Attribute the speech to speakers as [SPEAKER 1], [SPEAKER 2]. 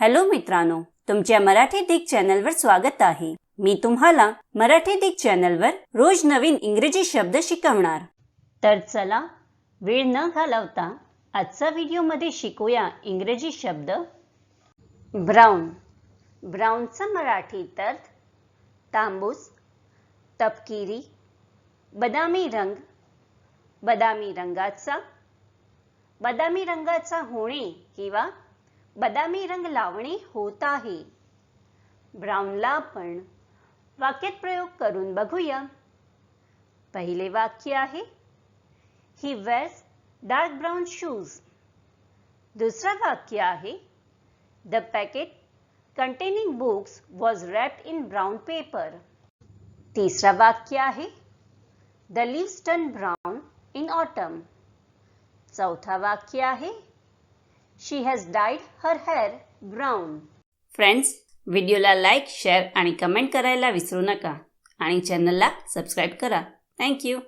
[SPEAKER 1] Hello मित्रांनो तुमच्या मराठी दिग चॅनलवर स्वागत आहे. मी तुम्हाला मराठी दिग चॅनलवर रोज नवीन इंग्रजी शब्द शिकवणार. तर चला वेळ न घालवता आजचा व्हिडिओमध्ये शिकूया इंग्रजी शब्द. ब्राऊन. ब्राऊनचा मराठी तर तांबूस तपकिरी बदामी रंग बदामी रंगाचा बदामी रंगाचा होणे किंवा बदामी रंग लावणे होता है ब्राऊनला आपण वाक्यात प्रयोग करून बघूया पहिले वाक्य आहे he wears dark brown shoes दुसरा वाक्य आहे the packet containing books was wrapped in brown paper. तिसरा वाक्य आहे the leaves turn brown in autumn चौथा वाक्य आहे she has dyed her hair brown friends व्हिडिओला लाईक शेअर आणि कमेंट करायला विसरू नका. आणि चॅनलला सबस्क्राईब करा. थँक्यू